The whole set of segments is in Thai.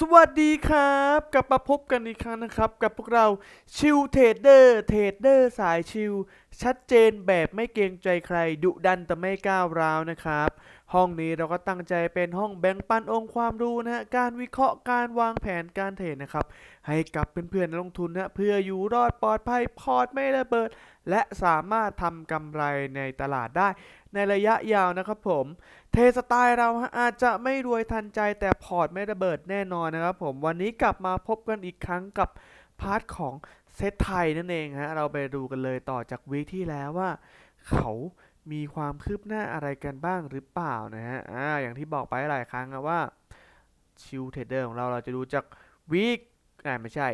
สวัสดีครับ กลับมาพบกันอีกครั้งนะครับ กับพวกเราชิลเทรดเดอร์เทรดเดอร์สายชิลชัดเจนแบบไม่เกรงใจใคร ดุดันแต่ไม่ก้าวร้าวนะครับห้องนี้เราก็ตั้งใจเป็นห้องแบ่งปันองค์ความรู้นะฮะการวิเคราะห์การวางแผนการเทรดนะครับ ให้กับเพื่อนๆนักลงทุนนะเพื่ออยู่รอดปลอดภัยพอร์ตไม่ระเบิด และสามารถทำกำไรในตลาดได้ในระยะยาวนะครับผม เทสไตล์เราอาจจะไม่รวยทันใจแต่พอร์ตไม่ระเบิดแน่นอนนะครับผมวันนี้กลับมาพบกันอีกครั้งกับพาร์ทของเซตไทยนั่นเองฮะเราไปดูกันเลยต่อจากวีคที่แล้วว่า เขา มีความคืบหน้าอะไรกันบ้างหรือเปล่านะฮะอ่าอย่างที่บอกไปหลายครั้งนะว่าชิลเทรดเดอร์ของเราเราจะดูจากวีคอ่าไม่ใช่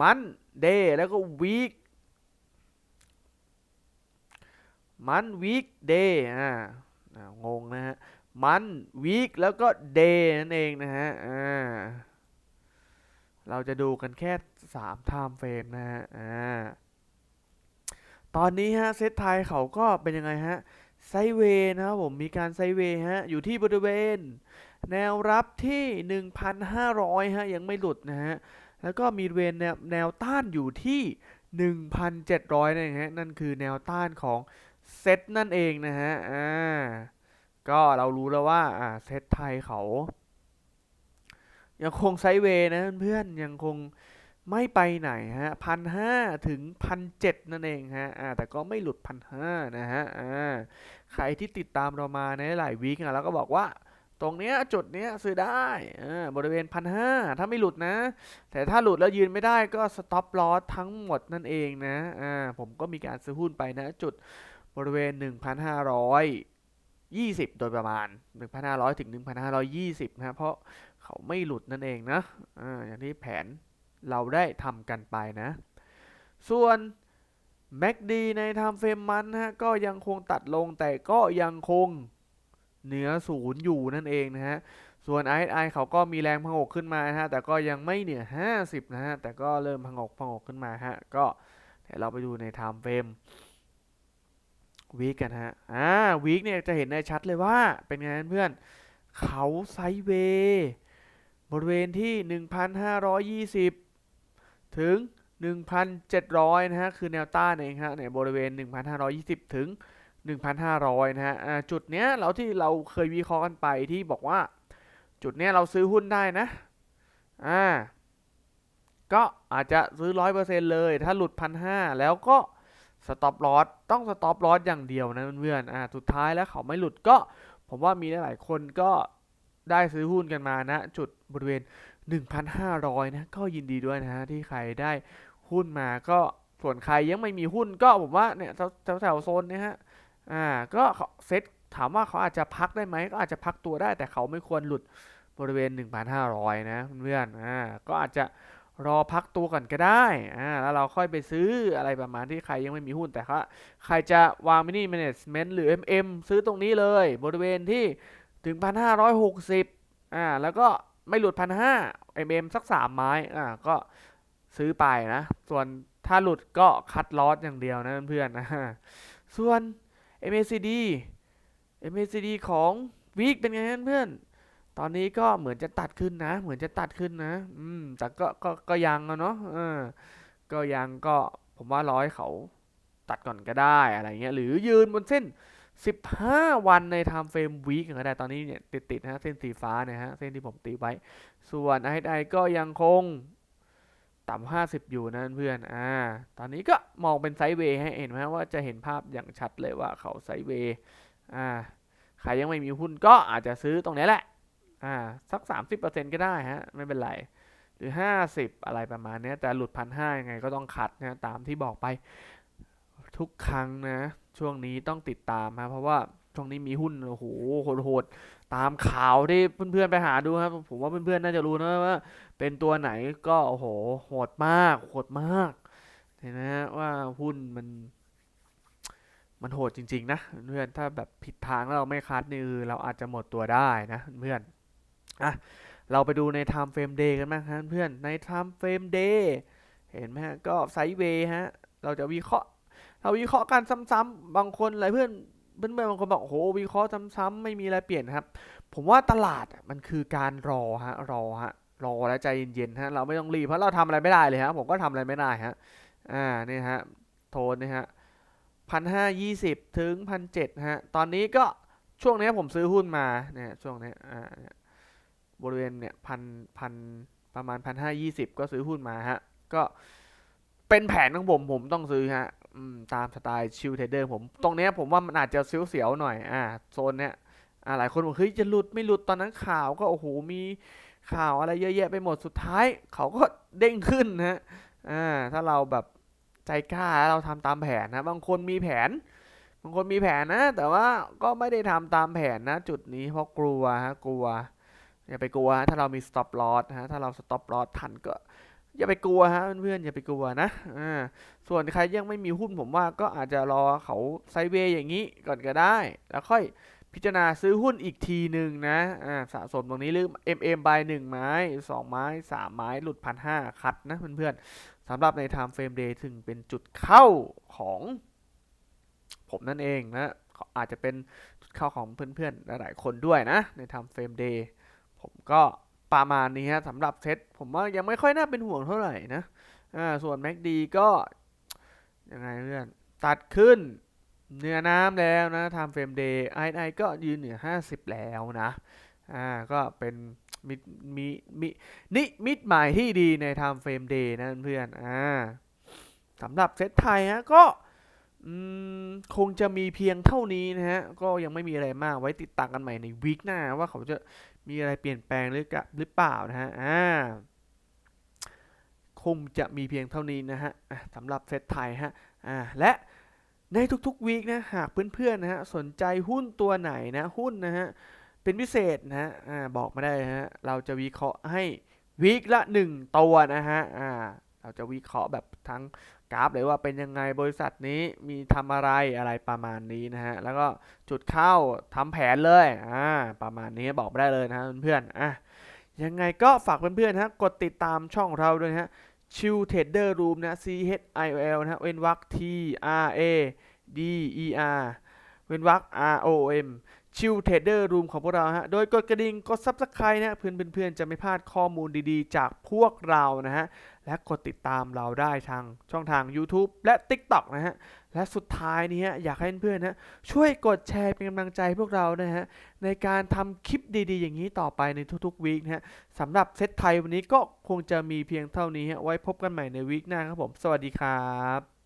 มันเดย์แล้วก็วีคมันวีคเดย์อ่าอ่างงนะฮะมันวีคแล้วก็เดย์นั่นเองนะฮะอ่าเราจะดูกันแค่3 time frame นะฮะอ่า ตอนนี้ฮะเซตไทยเขาก็เป็นยังไงฮะไซเวย์นะครับผมมีการไซเวย์ฮะอยู่ที่บริเวณ แนวรับที่ 1,500ฮะยังไม่หลุดนะฮะแล้วก็มีเวณแนวแนวต้านอยู่ที่ 1,700นั่นเองฮะนั่นคือแนวต้านของเซตนั่นเองนะฮะอ่าก็เรารู้แล้วว่าอ่าเซตไทยเขา ยังคงไซเวย์นะเพื่อนๆยังคง ไม่ไปไหนฮะพันห้าถึงพันเจ็ดนั่นเองฮะอ่าแต่ก็ไม่หลุดพันห้านะฮะอ่าใครที่ติดตามเรามาในหลายวีคอะเราก็บอกว่าตรงเนี้ยจุดเนี้ยซื้อได้อ่าบริเวณพันห้าถ้าไม่หลุดนะ แต่ถ้าหลุดแล้วยืนไม่ได้ก็สต็อปลอสทั้งหมดนั่นเองนะอ่าผมก็มีการซื้อหุ้นไปนะจุดบริเวณ 1,500 20 โดยประมาณ 1,500 ถึง 1,520 นะครับเพราะเขาไม่หลุดนั่นเองนะ อ่า อย่างที่แผน เราได้ทำกันไปนะ ส่วน MACD ใน Time Frame มันนะฮะก็ยังคงตัดลงแต่ก็ยังคงเหนือศูนย์อยู่นั่นเองนะฮะ ส่วน RSI เขาก็มีแรงพังอกขึ้นมานะฮะ แต่ก็ยังไม่เหนือ 50 นะฮะ แต่ก็เริ่มพังอกพังอกขึ้นมาฮะ ก็เดี๋ยวเราไปดูใน Time Frame วีคกันฮะ อ่าวีคเนี่ยจะเห็นได้ชัดเลยว่าเป็นไงเพื่อนเขาไซเวย์บริเวณที่ 1,520 ถึง 1,700 นะฮะ คือแนวต้านเองฮะเนี่ยบริเวณ 1,520 ถึง 1,500 นะฮะอ่าจุดเนี้ยเราที่เราเคยวิเคราะห์กันไปที่บอกว่า จุดเนี้ยเราซื้อหุ้นได้นะ อ่า ก็อาจจะซื้อ 100%เลย ถ้าหลุด 1,500 แล้วก็สต็อปลอสต้องสต็อปลอสอย่างเดียวนะเพื่อนๆอ่าสุดท้ายแล้วเขาไม่หลุดก็ ผมว่ามีหลายๆคนก็ได้ซื้อหุ้นกันมานะ จุดบริเวณ 1,500 นะ ก็ยินดีด้วยนะฮะ ที่ใครได้หุ้นมาก็ส่วนใครยังไม่มีหุ้นก็ผมว่าเนี่ยแถวๆโซนเนี้ยฮะ อ่า ก็เซตถามว่าเขาอาจจะพักได้ไหม ก็อาจจะพักตัวได้ แต่เขาไม่ควรหลุดบริเวณ 1,500 นะเพื่อนๆอ่า ก็อาจจะรอพักตัวก่อนก็ได้ อ่า แล้วเราค่อยไปซื้ออะไรประมาณที่ใครยังไม่มีหุ้นแต่ว่าใครจะวางมินิ management หรือ MM ซื้อตรงนี้เลย บริเวณที่ถึง 1,560 อ่า แล้วก็ ไม่หลุด1,500 MM สัก3ไม้อ่าก็ซื้อไปนะ ส่วนถ้าหลุดก็คัดลอสอย่างเดียวนะเพื่อนนะส่วน MACD MACD ของวีคเป็นไงเพื่อน ตอนนี้ก็เหมือนจะตัดขึ้นนะ เหมือนจะตัดขึ้นนะ อืม แต่ก็ ก็ ก็ยังอะเนาะเออ ก็ยังก็ผมว่าร้อยเขาตัดก่อนก็ได้อะไรเงี้ย หรือยืนบนเส้น 15 วันใน time frame week ก็ได้ตอนนี้เนี่ยติดติดนะฮะเส้นสีฟ้าเนี่ยฮะเส้นที่ผมตีไว้ ส่วน RSI ก็ยังคงต่ำ50 อยู่นะเพื่อนอ่าตอนนี้ก็มองเป็นไซด์เวย์ให้เห็นไหมว่าจะเห็นภาพอย่างชัดเลยว่าเขาไซด์เวย์อ่าใครยังไม่มีหุ้นก็อาจจะซื้อตรงนี้แหละอ่าสัก 30%ก็ได้ฮะไม่เป็นไรหรือ 50 อะไรประมาณนี้แต่หลุดพันห้ายังไงก็ต้องขัดนะตามที่บอกไปทุกครั้งนะ ช่วงนี้ต้องติดตามฮะเพราะว่าช่วงนี้มีหุ้นโอ้โหโหดๆตามข่าวที่เพื่อนๆไปหาดูครับ ผมว่าเพื่อนๆน่าจะรู้นะว่า เป็นตัวไหนก็โอ้โหโหดมากโหดมากเห็นไหมฮะว่าหุ้นมัน มันโหดจริง ๆ นะเพื่อนถ้าแบบผิดทางแล้วเราไม่คัดนี่คือเราอาจจะหมดตัวได้นะเพื่อนอะเราไปดูใน time frame day กันบ้างครับเพื่อนใน time frame day เห็นไหมฮะก็ไซด์เวย์ฮะเราจะวิเคราะห์ เราวิเคราะห์กันซ้ำๆบางคนหลายเพื่อนเพื่อนๆบางคนบอกโอ้โหวิเคราะห์ซ้ำๆไม่มีอะไรเปลี่ยนครับ ผมว่าตลาดมันคือการรอฮะรอฮะรอและใจเย็นๆฮะเราไม่ต้องรีบเพราะเราทำอะไรไม่ได้เลยฮะผมก็ทำอะไรไม่ได้ฮะอ่านี่ฮะโทนนี่ฮะพันห้ายี่สิบถึงพันเจ็ดฮะตอนนี้ก็ช่วงนี้ผมซื้อหุ้นมาเนี่ยช่วงนี้อ่าบริเวณเนี่ยพันพันประมาณพันห้ายี่สิบก็ซื้อหุ้นมาฮะก็เป็นแผนของผมผมต้องซื้อฮะ ตามสไตล์ชิลเทรดเดอร์ผมตรงเนี้ยผมว่ามันอาจจะเสียวๆหน่อยอ่าโซนเนี้ยอ่าหลายคนบอกเฮ้ยจะหลุดไม่หลุดตอนนั้นข่าวก็โอ้โหมีข่าวอะไรเยอะแยะไปหมดสุดท้าย เขาก็เด้งขึ้นนะฮะอ่าถ้าเราแบบใจกล้าเราทำตามแผนนะ บางคนมีแผน บางคนมีแผนนะ แต่ว่าก็ไม่ได้ทำตามแผนนะ จุดนี้เพราะกลัวฮะกลัวอย่าไปกลัวถ้าเรามี stop loss ฮะถ้าเรา stop loss ทันก็ อย่าไปกลัวฮะเพื่อนๆอย่าไปกลัวนะอ่าส่วนใครยังไม่มีหุ้นผมว่าก็อาจจะรอเขาไซเวย์อย่างนี้ก่อนก็ได้ แล้วค่อยพิจารณาซื้อหุ้นอีกทีหนึ่งนะอ่าสะสมตรงนี้หรือ MM by หนึ่งไม้สองไม้สามไม้หลุดพันห้าคัดนะเพื่อนๆสำหรับใน time frame day ถึงเป็นจุดเข้าของผมนั่นเองนะอาจจะเป็นจุดเข้าของเพื่อนๆหลายๆคนด้วยนะใน time frame day ผมก็ ประมาณนี้ฮะสำหรับเซตผมว่ายังไม่ค่อยน่าเป็นห่วงเท่าไหร่นะอ่าส่วน MACD ก็ยังไงเพื่อนตัดขึ้นเหนือน้ำแล้วนะ time frame day RSI ก็ยืนเหนือ 50 แล้วนะอ่าก็เป็นมิดมีมินิมิดหมายที่ดีใน time frame day นะเพื่อนอ่าสำหรับเซตไทยฮะก็ อืมคงจะมีเพียงเท่านี้นะฮะ ก็ยังไม่มีอะไรมากไว้ติดตามกันใหม่ในวีคหน้า ว่าเขาจะมีอะไรเปลี่ยนแปลงหรือกะหรือเปล่านะฮะอ่าคงจะมีเพียงเท่านี้นะฮะสำหรับเซตไทยฮะอ่าและในทุกๆวีคนะหากเพื่อนๆนะฮะสนใจหุ้นตัวไหนนะหุ้นนะฮะเป็นพิเศษนะฮะอ่าบอกมาได้นะฮะเราจะวิเคราะห์ให้วีคละหนึ่งตัวนะฮะอ่าเราจะวิเคราะห์แบบทั้ง กราฟเลยว่าเป็นยังไงบริษัทนี้มีทำอะไรอะไรประมาณนี้นะฮะ แล้วก็จุดเข้าทำแผนเลยอ่าประมาณนี้บอกได้เลยนะเพื่อนๆอะยังไงก็ฝากเพื่อนๆนะฮะกดติดตามช่องเราด้วยฮะชิลเทรดเดอร์รูมนะ C H I O L นะฮะเว้นวรรค T R A D E R เว้นวรรค R O M ชิลเทรดเดอร์รูมของพวกเราฮะ โดยกดกระดิ่ง กด Subscribe นะเพื่อนเพื่อนจะไม่พลาดข้อมูลดีๆ จากพวกเรานะฮะ และกดติดตามเราได้ทางช่องทาง YouTube และ TikTok นะฮะ และสุดท้ายนี้อยากให้เพื่อนๆนะช่วยกดแชร์เป็นกำลังใจพวกเรานะฮะ ในการทำคลิปดีๆ อย่างนี้ต่อไปในทุกๆวีคนะฮะสำหรับเซตไทยวันนี้ก็คงจะมีเพียงเท่านี้ฮะไว้พบกันใหม่ในวีคหน้าครับผม สวัสดีครับ